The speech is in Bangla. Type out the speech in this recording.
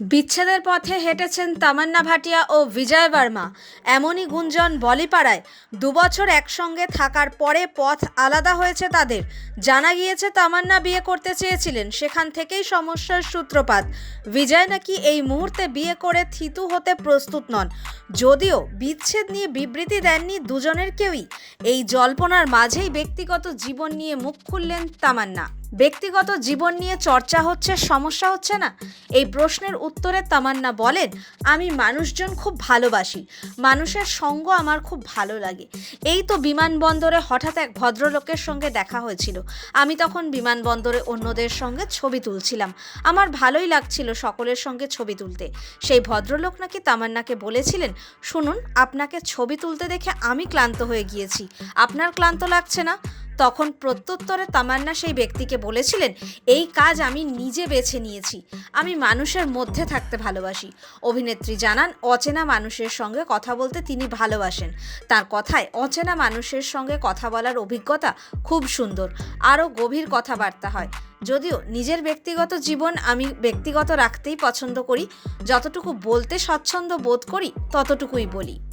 বিচ্ছেদের পথে হেঁটেছেন তামান্না ভাটিয়া ও বিজয় বর্মা। এমনই গুঞ্জন বলিপাড়ায় দুবছর একসঙ্গে থাকার পরে পথ আলাদা হয়েছে তাদের। জানা গিয়েছে, তামান্না বিয়ে করতে চেয়েছিলেন, সেখান থেকেই সমস্যার সূত্রপাত। বিজয় নাকি এই মুহূর্তে বিয়ে করে থিতু হতে প্রস্তুত নন। যদিও বিচ্ছেদ নিয়ে বিবৃতি দেননি দুজনের কেউই, এই জল্পনার মাঝেই ব্যক্তিগত জীবন নিয়ে মুখ খুললেন তামান্না। ব্যক্তিগত জীবন নিয়ে চর্চা হচ্ছে, সমস্যা হচ্ছে না? এই প্রশ্নের উত্তরে তামান্না বলেন, আমি মানুষজন খুব ভালোবাসি। মানুষের সঙ্গ আমার খুব ভালো লাগে। এই তো বিমানবন্দরে হঠাৎ এক ভদ্রলোকের সঙ্গে দেখা হয়েছিল। আমি তখন বিমানবন্দরে অন্যদের সঙ্গে ছবি তুলছিলাম। আমার ভালোই লাগছিল সকলের সঙ্গে ছবি তুলতে। সেই ভদ্রলোক নাকি তামান্নাকে বলেছিলেন, শুনুন, আপনাকে ছবি তুলতে দেখে আমি ক্লান্ত হয়ে গিয়েছি। আপনার ক্লান্ত লাগছে না? তখন প্রত্যুত্তরে তামান্না সেই ব্যক্তিকে বলেছিলেন, এই কাজ আমি নিজে বেছে নিয়েছি। আমি মানুষের মধ্যে থাকতে ভালোবাসি। অভিনেত্রী জানান, অচেনা মানুষের সঙ্গে কথা বলতে তিনি ভালোবাসেন। তার কথায় অচেনা মানুষের সঙ্গে কথা বলার অভিজ্ঞতা খুব সুন্দর। আরও গভীর কথাবার্তা হয়। যদিও নিজের ব্যক্তিগত জীবন আমি ব্যক্তিগত রাখতেই পছন্দ করি। যতটুকু বলতে স্বচ্ছন্দ বোধ করি, ততটুকুই বলি।